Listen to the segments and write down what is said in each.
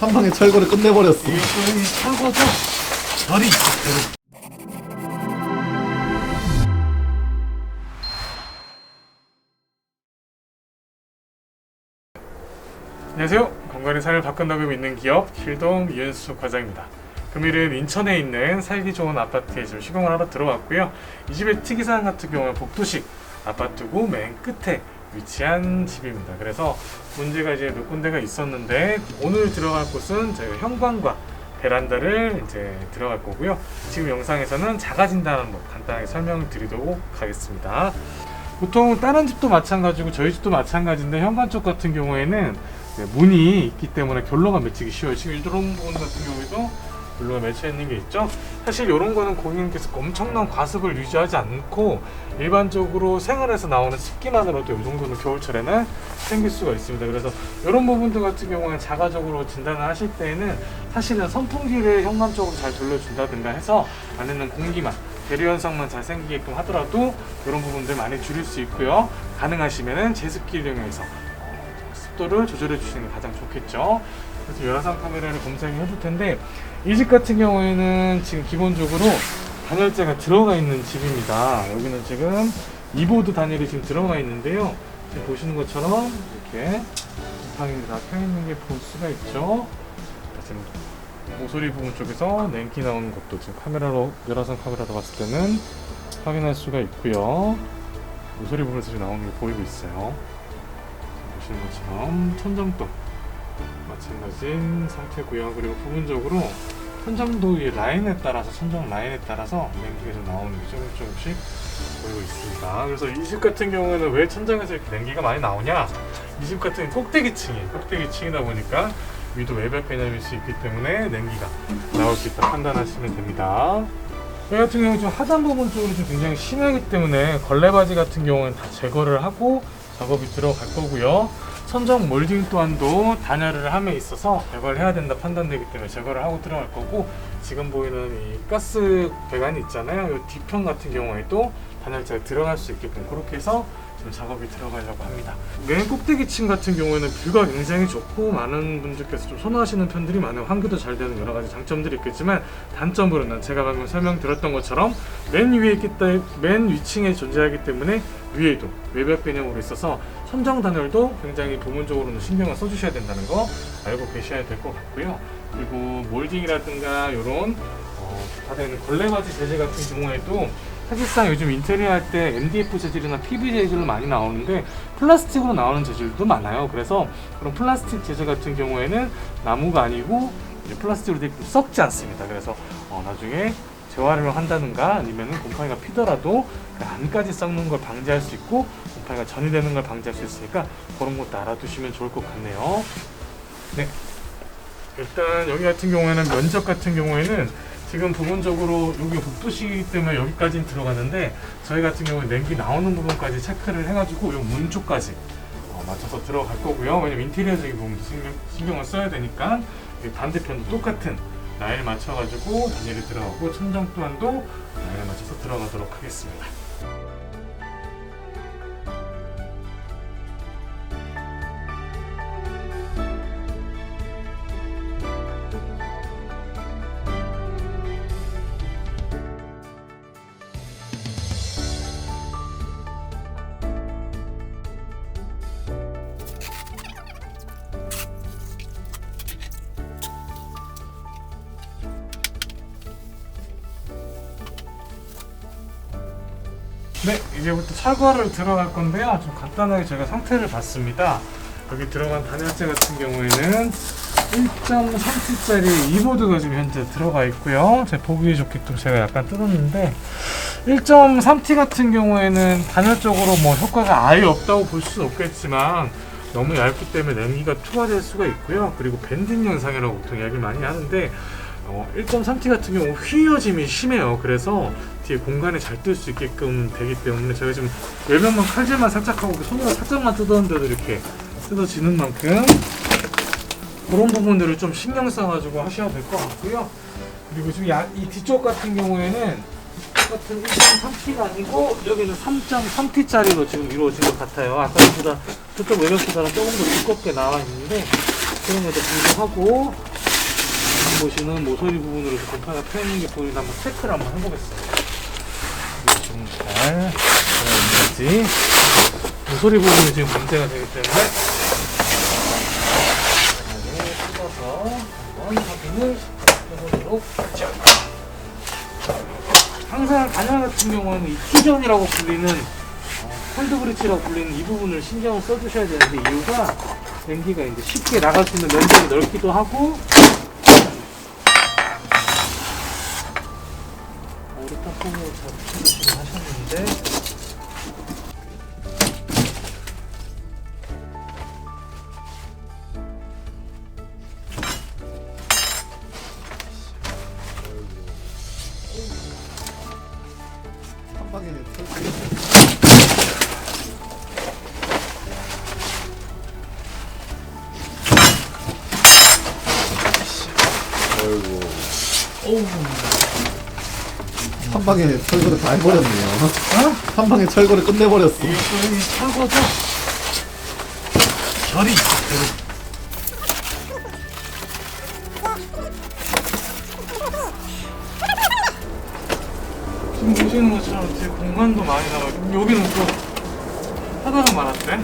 한 방에 철거를 끝내버렸어. 철거도 별이 있어, 별이. 안녕하세요. 건강한 삶을 바꾼다고 믿는 기업 길동 이현수 과장입니다. 금일은 인천에 있는 살기 좋은 아파트에 지금 시공을 하러 들어왔고요. 이 집의 특이사항 같은 경우는 복도식 아파트고 맨 끝에 위치한 집입니다. 그래서 문제가 이제 몇 군데가 있었는데 오늘 들어갈 곳은 저희가 현관과 베란다를 이제 들어갈 거고요. 지금 영상에서는 작아진다는 한번 간단하게 설명을 드리도록 하겠습니다. 보통 다른 집도 마찬가지고 저희 집도 마찬가지인데 현관 쪽 같은 경우에는 네, 문이 있기 때문에 결로가 맺히기 쉬워요. 지금 이런 부분 같은 경우에도 결로가 맺혀 있는 게 있죠. 사실 이런 거는 고객님께서 엄청난 과습을 유지하지 않고 일반적으로 생활에서 나오는 습기만으로도 이 정도는 겨울철에는 생길 수가 있습니다. 그래서 이런 부분들 같은 경우는 자가적으로 진단을 하실 때에는 사실은 선풍기를 현관 쪽으로 잘 돌려준다든가 해서 안에는 공기만 대류 현상만 잘 생기게끔 하더라도 이런 부분들 많이 줄일 수 있고요. 가능하시면은 제습기를 이용해서 습도를 조절해 주시는 게 가장 좋겠죠. 그래서 열화상 카메라를 검색해 볼 텐데 이 집 같은 경우에는 지금 기본적으로 단열재가 들어가 있는 집입니다. 여기는 지금 이보드 단열이 지금 들어가 있는데요. 지금 보시는 것처럼 이렇게 곰팡이가 다 펴 있는 게 볼 수가 있죠. 지금 모서리 부분 쪽에서 냉기 나오는 것도 지금 카메라로 열화상 카메라로 봤을 때는 확인할 수가 있고요. 모서리 부분에서 지금 나오는 게 보이고 있어요. 보시는 것처럼 천정도 마찬가지인 상태고요. 그리고 부분적으로 천정도 이 라인에 따라서 천정 라인에 따라서 냉기가 좀 나오는 게 조금 조금씩 보이고 있습니다. 그래서 이 집 같은 경우에는 왜 천정에서 이렇게 냉기가 많이 나오냐? 이 집 같은 꼭대기층이 꼭대기층이다 보니까 위도 외벽 개념일 수 있기 때문에 냉기가 나올 수 있다 판단하시면 됩니다. 이 같은 경우 좀 하단 부분 쪽으로 좀 굉장히 심하기 때문에 걸레바지 같은 경우는 다 제거를 하고 작업이 들어갈 거고요. 천정 몰딩 또한도 단열을 함에 있어서 제거를 해야 된다 판단되기 때문에 제거를 하고 들어갈 거고 지금 보이는 이 가스 배관이 있잖아요. 이 뒤편 같은 경우에도 단열재가 들어갈 수 있게끔 그렇게 해서 지금 작업이 들어가려고 합니다. 맨 꼭대기층 같은 경우에는 뷰가 굉장히 좋고 많은 분들께서 좀 선호하시는 편들이 많아요. 환기도 잘 되는 여러 가지 장점들이 있겠지만 단점으로는 제가 방금 설명드렸던 것처럼 맨 위에 있기 때문에 맨 위층에 존재하기 때문에 위에도 외벽 개념으로 있어서 선정 단열도 굉장히 부분적으로는 신경을 써주셔야 된다는 거 알고 계셔야 될 것 같고요. 그리고 몰딩이라든가 이런 어, 바닥에는 걸레바지 재질 같은 경우에도 사실상 요즘 인테리어 할 때 MDF 재질이나 PV 재질로 많이 나오는데 플라스틱으로 나오는 재질도 많아요. 그래서 그런 플라스틱 재질 같은 경우에는 나무가 아니고 플라스틱으로 되게 썩지 않습니다. 그래서 어, 나중에 재활용을 한다든가 아니면 곰팡이가 피더라도 그 안까지 썩는 걸 방지할 수 있고 곰팡이가 전이 되는 걸 방지할 수 있으니까 그런 것도 알아두시면 좋을 것 같네요. 네. 일단 여기 같은 경우에는 면적 같은 경우에는 지금 부분적으로 여기 복도시기 때문에 여기까지는 들어가는데 저희 같은 경우는 냉기 나오는 부분까지 체크를 해가지고 이 문 쪽까지 어, 맞춰서 들어갈 거고요. 왜냐면 인테리어적인 부분도 신경, 신경을 써야 되니까 이 반대편도 똑같은 라인을 맞춰가지고 단열이 들어가고 천장 또한도 라인을 맞춰서 들어가도록 하겠습니다. 네, 이제부터 철거를 들어갈 건데요. 좀 간단하게 제가 상태를 봤습니다. 여기 들어간 단열재 같은 경우에는 1.3T짜리 이보드가 지금 현재 들어가 있고요. 제 보기 좋게 또 제가 약간 뜯었는데 1.3T 같은 경우에는 단열적으로 뭐 효과가 아예 없다고 볼 수는 없겠지만 너무 얇기 때문에 냉기가 투하될 수가 있고요. 그리고 밴딩 현상이라고 보통 이야기를 많이 하는데 어, 1.3T 같은 경우 휘어짐이 심해요. 그래서 뒤에 공간에 잘 뜰 수 있게끔 되기 때문에 제가 지금 외면만 칼질만 살짝 하고 손으로 살짝만 뜯었는데도 이렇게 뜯어지는 만큼 그런 부분들을 좀 신경 써가지고 하셔야 될 것 같고요. 그리고 지금 야, 이 뒤쪽 같은 경우에는 똑같은 1.3T가 아니고 여기는 3.3T짜리로 지금 이루어진 것 같아요. 아까보다 저쪽 외벽보다는 조금 더 두껍게 나와 있는데 그런 것도 분리하고 지금 보시는 모서리 부분으로 곰팡이가 펴있는 게 보이는데 한번 체크를 한번 해보겠습니다. 있는지 모서리 부분이 지금 문제가 되기 때문에 뜯어서 한번 확인을 해보도록 하죠. 항상 단열 같은 경우는 이 퓨전이라고 불리는 어, 콜드 브릿지라고 불리는 이 부분을 신경을 써주셔야 되는데 이유가 냉기가 이제 쉽게 나갈 수 있는 면적이 넓기도 하고 철거를 한 방에 철거를 다 해버렸네요. 한 방에 철거를 끝내버렸어. 결이 있어 결이 공간도 많이 남아있고 여기는 또 하다가 말았대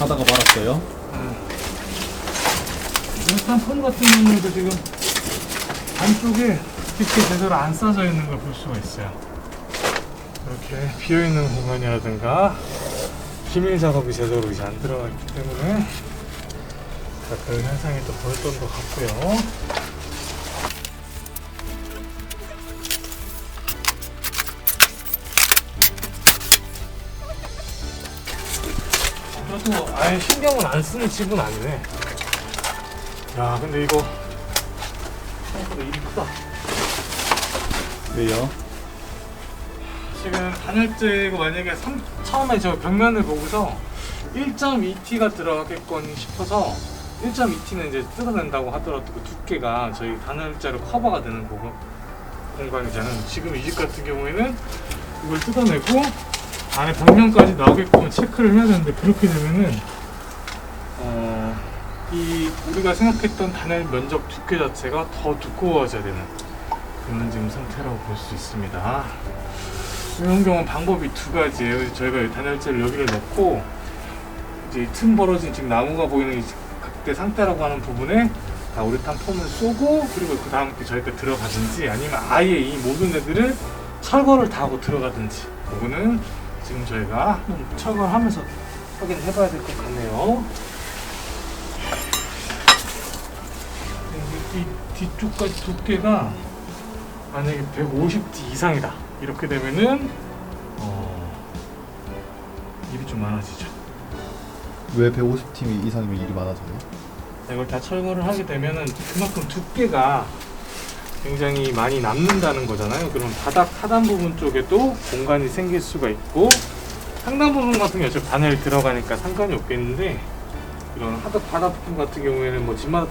하다가 말았어요. 일단 폰 같은 경우에도 지금 안쪽에 이렇게 제대로 안 싸져 있는 걸 볼 수가 있어요. 이렇게 비어 있는 공간이라든가 비밀 작업이 제대로 이제 안 들어가 있기 때문에 자, 그런 현상이 또 보였던 것 같고요. 그래도 아예 신경을 안 쓰는 집은 아니네. 야, 근데 이거 생각보다 일이 크다. 왜요? 지금 단열재가 만약에 삼- 처음에 저 벽면을 보고서 1.2T가 들어가겠거니 싶어서 1.2T는 이제 뜯어낸다고 하더라도 그 두께가 저희 단열재로 커버가 되는 부분 공간이잖아요. 지금 이 집 같은 경우에는 이걸 뜯어내고 안에 벽면까지 나오게끔 체크를 해야 되는데 그렇게 되면은 어, 이 우리가 생각했던 단열 면적 두께 자체가 더 두꺼워져야 되는 그런 지금 상태라고 볼 수 있습니다. 이런 경우는 방법이 두 가지예요. 저희가 이 단열재를 여기를 넣고 이제 이틈 벌어진 지금 나무가 보이는 이 각대 상태라고 하는 부분에 다 우레탄 폼을 쏘고 그리고 그 다음 에 저희가 들어가든지 아니면 아예 이 모든 애들을 철거를 다 하고 들어가든지 그거는 지금 저희가 한번 철거를 하면서 확인해 봐야 될 것 같네요. 이 뒤쪽까지 두께가 만약에 150D 이상이다 이렇게 되면은 어, 일이 좀 많아지죠. 왜 150팀 이상이면 일이 많아져요? 이걸 다 철거를 하게 되면은 그만큼 두께가 굉장히 많이 남는다는 거잖아요. 그럼 바닥 하단 부분 쪽에도 공간이 생길 수가 있고 상단 부분 같은 경우 어차피 단열이 들어가니까 상관이 없겠는데 이런 하단 바닥 부분 같은 경우에는 뭐 집마다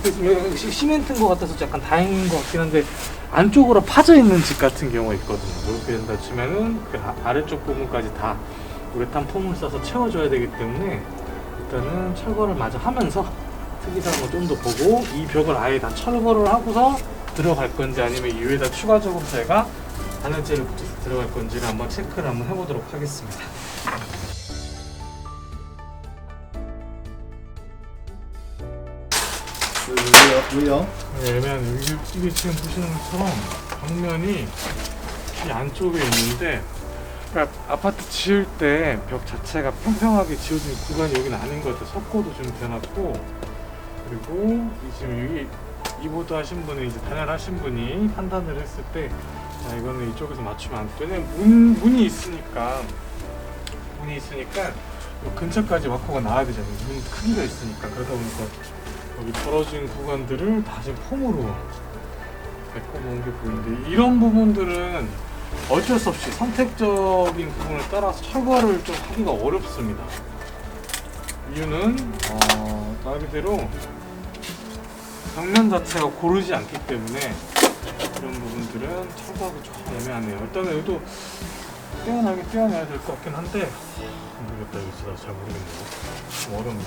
시멘트인 것 같아서 약간 다행인 것 같긴 한데 안쪽으로 파져 있는 집 같은 경우가 있거든요. 그렇게 된다 치면은 그 아- 아래쪽 부분까지 다 우레탄 폼을 써서 채워줘야 되기 때문에 일단은 철거를 마저 하면서 특이사항을 뭐좀더 보고 이 벽을 아예 다 철거를 하고서 들어갈 건지 아니면 이 위에다 추가적으로 제가 단열재를 붙여서 들어갈 건지를 한번 체크를 한번 해보도록 하겠습니다. 왜- 왜요? 왜냐면 여기 이게 지금 보시는 것처럼 벽면이 이 안쪽에 있는데 그러니까 아파트 지을 때 벽 자체가 평평하게 지어진 구간이 여기는 아닌 것 같아요. 석고도 좀 되놨고 그리고 이 지금 여기 이보드 하신 분이 이제 단열 하신 분이 판단을 했을 때 자, 이거는 이쪽에서 맞추면 안 돼. 문, 문이 있으니까 문이 있으니까 요 근처까지 와커가 나와야 되잖아요. 문 크기가 있으니까 그러다 보니까 여기 벌어진 구간들을 다시 폼으로 메꿔 놓은 게 보이는데 이런 부분들은 어쩔 수 없이 선택적인 부분을 따라서 철거를 좀 하기가 어렵습니다. 이유는 어, 말 그대로 벽면 자체가 고르지 않기 때문에 이런 부분들은 철거하기 조금 애매하네요. 일단은 여기도 떼어나게 떼어내야 될 것 같긴 한데 모르겠다 진짜 잘 모르겠네요. 좀 어렵네.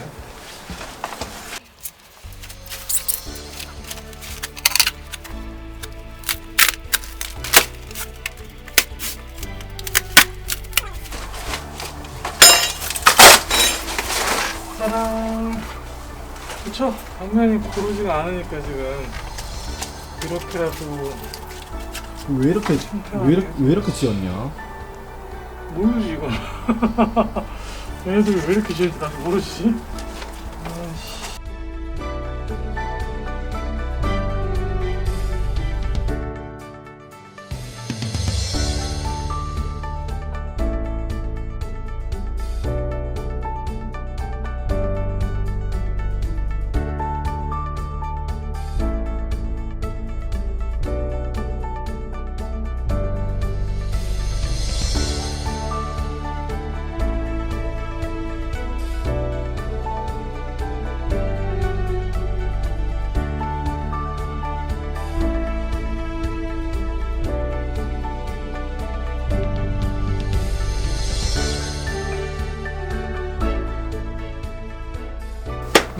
그쵸? 벽면이 고르지가 않으니까 지금 이렇게라도 왜 이렇게 왜 이렇게, 왜 이렇게 지었냐? 모르지 이거. 얘네들이 왜 이렇게 지는지 나도 모르지.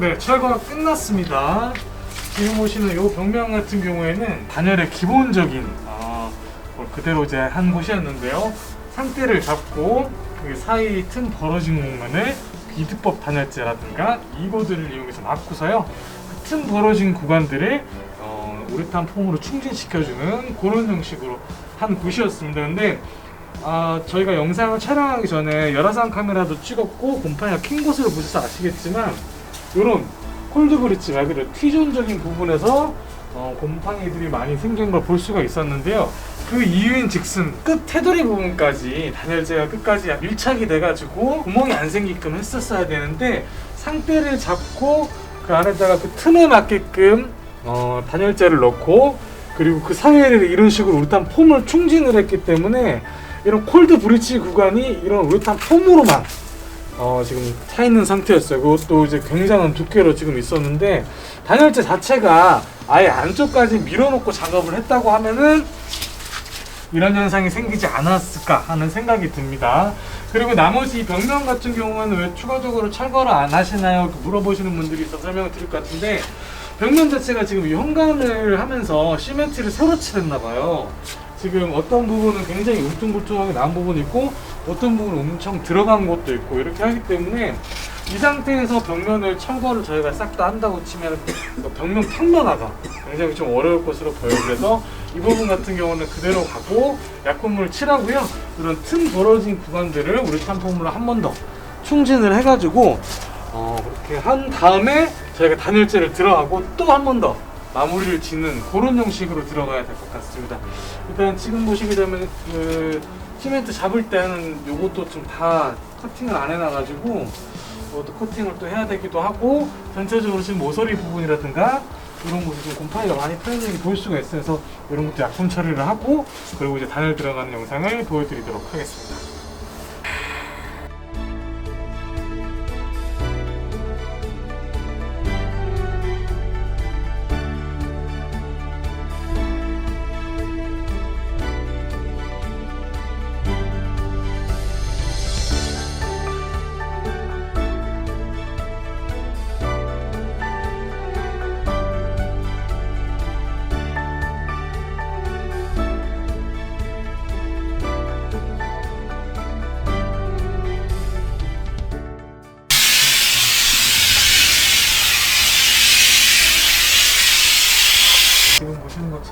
네, 철거가 끝났습니다. 지금 보시는 이 벽면 같은 경우에는 단열의 기본적인 어, 걸 그대로 이제 한 곳이었는데요. 상태를 잡고 그 사이 틈 벌어진 공간을 비드법 단열재라든가 이보드를 이용해서 막고서요. 그 틈 벌어진 구간들을 어, 우레탄 폼으로 충진시켜주는 그런 형식으로 한 곳이었습니다. 근데 아, 저희가 영상을 촬영하기 전에 열화상 카메라도 찍었고 곰팡이가 킨 곳을 보셔서 아시겠지만 이런 콜드 브릿지 말 그대로 T존적인 부분에서 어, 곰팡이들이 많이 생긴 걸 볼 수가 있었는데요. 그 이유인 즉슨 끝 테두리 부분까지 단열재가 끝까지 밀착이 돼가지고 구멍이 안 생기게끔 했었어야 되는데 상태를 잡고 그 안에다가 그 틈에 맞게끔 어, 단열재를 넣고 그리고 그 사이를 이런 식으로 우레탄 폼을 충진을 했기 때문에 이런 콜드 브릿지 구간이 이런 우레탄 폼으로만 어, 지금 차 있는 상태였어요. 그것도 이제 굉장한 두께로 지금 있었는데 단열재 자체가 아예 안쪽까지 밀어놓고 작업을 했다고 하면은 이런 현상이 생기지 않았을까 하는 생각이 듭니다. 그리고 나머지 이 벽면 같은 경우는 왜 추가적으로 철거를 안 하시나요? 이렇게 물어보시는 분들이 있어서 설명을 드릴 것 같은데 벽면 자체가 지금 현관을 하면서 시멘트를 새로 칠했나 봐요. 지금 어떤 부분은 굉장히 울퉁불퉁하게 나온 부분이 있고 어떤 부분은 엄청 들어간 것도 있고 이렇게 하기 때문에 이 상태에서 벽면을 철거를 저희가 싹 다 한다고 치면 벽면 평면화가 굉장히 좀 어려울 것으로 보여요. 그래서 이 부분 같은 경우는 그대로 가고 약품을 칠하고요. 이런 틈 벌어진 구간들을 우리 탐폼으로 한 번 더 충진을 해가지고 어, 그렇게 한 다음에 저희가 단열재를 들어가고 또 한 번 더 마무리를 짓는 그런 형식으로 들어가야 될 것 같습니다. 일단 지금 보시게 되면 그 시멘트 잡을 때는 요것도 좀 다 커팅을 안 해놔가지고 이것도 커팅을 또 해야 되기도 하고 전체적으로 지금 모서리 부분이라든가 이런 곳이 좀 곰팡이가 많이 편해진 게 보일 수가 있어요. 그래서 이런 것도 약품 처리를 하고 그리고 이제 단열 들어가는 영상을 보여드리도록 하겠습니다.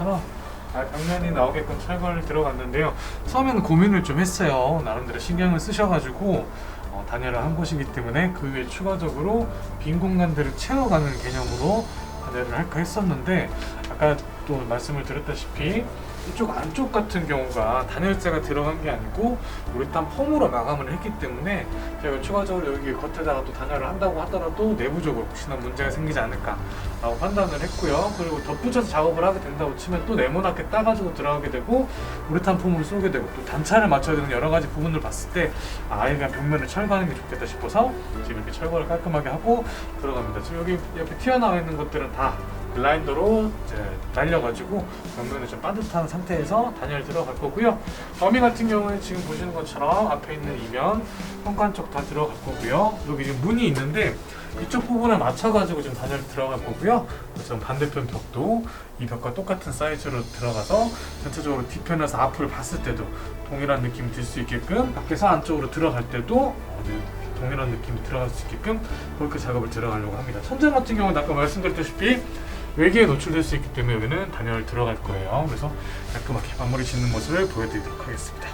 것처럼 아, 벽면이 나오게끔 철거를 들어갔는데요. 처음에는 고민을 좀 했어요. 나름대로 신경을 쓰셔가지고 어, 단열을 한 곳이기 때문에 그 위에 추가적으로 빈 공간들을 채워가는 개념으로 단열을 할까 했었는데 아까 또 말씀을 드렸다시피 이쪽 안쪽 같은 경우가 단열재가 들어간 게 아니고 우레탄 폼으로 마감을 했기 때문에 저희가 추가적으로 여기 겉에다가 또 단열을 한다고 하더라도 내부적으로 혹시나 문제가 생기지 않을까라고 판단을 했고요. 그리고 덧붙여서 작업을 하게 된다고 치면 또 네모나게 따가지고 들어가게 되고 우레탄 폼으로 쏘게 되고 또 단차를 맞춰야 되는 여러 가지 부분을 봤을 때 아, 아예 그냥 벽면을 철거하는 게 좋겠다 싶어서 지금 이렇게 철거를 깔끔하게 하고 들어갑니다. 지금 여기 옆에 튀어나와 있는 것들은 다 블라인더로 이제 날려가지고 벽면을 좀 빠듯한 상태에서 단열 들어갈 거고요. 범위 같은 경우는 지금 보시는 것처럼 앞에 있는 이면 현관 쪽 다 들어갈 거고요. 여기 지금 문이 있는데 이쪽 부분에 맞춰가지고 지금 단열 들어갈 거고요. 지금 반대편 벽도 이 벽과 똑같은 사이즈로 들어가서 전체적으로 뒤편에서 앞을 봤을 때도 동일한 느낌이 들 수 있게끔 밖에서 안쪽으로 들어갈 때도 동일한 느낌이 들어갈 수 있게끔 그렇게 작업을 들어가려고 합니다. 천장 같은 경우는 아까 말씀드렸다시피 외기에 노출될 수 있기 때문에 여기는 단열 들어갈 거예요. 그래서 깔끔하게 마무리 짓는 모습을 보여드리도록 하겠습니다.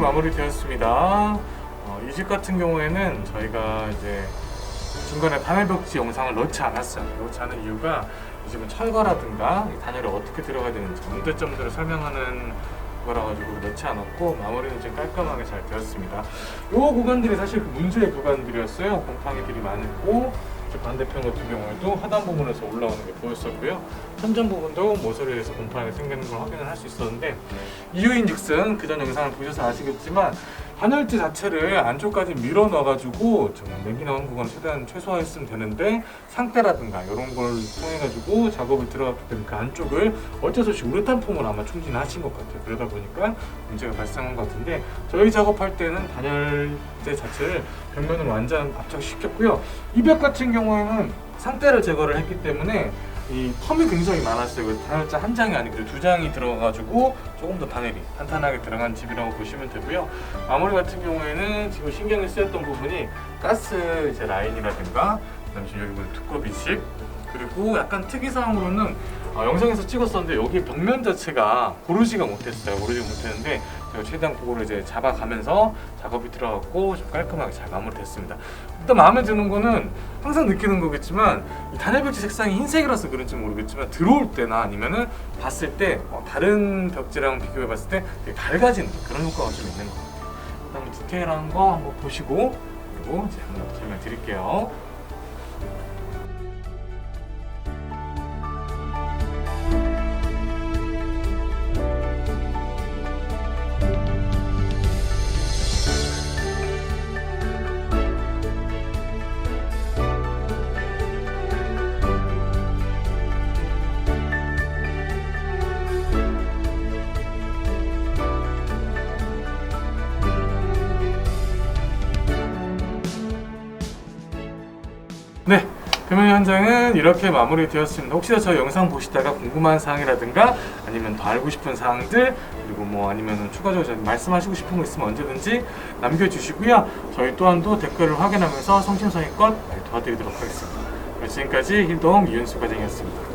마무리되었습니다. 어, 이집 같은 경우에는 저희가 이제 중간에 단열 벽지 영상을 넣지 않았어요. 넣지 않은 이유가 이 집은 철거라든가 이 단열이 어떻게 들어가야 되는지 문제점들을 설명하는 거라 가지고 넣지 않았고 마무리는 좀 깔끔하게 잘 되었습니다. 이 구간들이 사실 그 문제의 구간들이었어요. 곰팡이들이 많았고 저 반대편 같은 경우에도 하단 부분에서 올라오는 게 보였었고요. 천장 부분도 모서리에서 곰팡이 생기는 걸 확인을 할 수 있었는데 이유인즉슨 그전 영상을 보셔서 아시겠지만 단열재 자체를 안쪽까지 밀어 넣어가지고 좀 냉기 나오는 구간을 최대한 최소화했으면 되는데 상태라든가 이런 걸 통해 가지고 작업을 들어갔기 때문에 그 안쪽을 어쩔 수 없이 우레탄 폼을 아마 충진하신 것 같아요. 그러다 보니까 문제가 발생한 것 같은데 저희 작업할 때는 단열재 자체를 벽면을 완전 압착시켰고요. 이 벽 같은 경우에는 상태를 제거를 했기 때문에 이 텀이 굉장히 많았어요. 그 단열재 한 장이 아니고 두 장이 들어가가지고 조금 더 단열이 탄탄하게 들어간 집이라고 보시면 되고요. 마무리 같은 경우에는 지금 신경이 쓰였던 부분이 가스 이제 라인이라든가 그다음에 지금 여기 보면 두꺼비식 그리고 약간 특이사항으로는 어, 영상에서 찍었었는데 여기 벽면 자체가 고르지가 못했어요. 고르지 못했는데 최대한 그거를 이제 잡아가면서 작업이 들어갔고 좀 깔끔하게 잘 마무리됐습니다. 일단 마음에 드는 거는 항상 느끼는 거겠지만 이 단열 벽지 색상이 흰색이라서 그런지 모르겠지만 들어올 때나 아니면은 봤을 때 어, 다른 벽지랑 비교해 봤을 때 되게 밝아지는 그런 효과가 좀 있는 것 같아요. 그다음에 디테일한 거 한번 보시고 그리고 이제 한번 설명 드릴게요. 네, 금연 현장은 이렇게 마무리되었습니다. 혹시나 저희 영상 보시다가 궁금한 사항이라든가 아니면 더 알고 싶은 사항들 그리고 뭐 아니면 추가적으로 말씀하시고 싶은 거 있으면 언제든지 남겨주시고요. 저희 또한도 댓글을 확인하면서 성심성의껏 도와드리도록 하겠습니다. 지금까지 힐동 이윤수 과장이었습니다.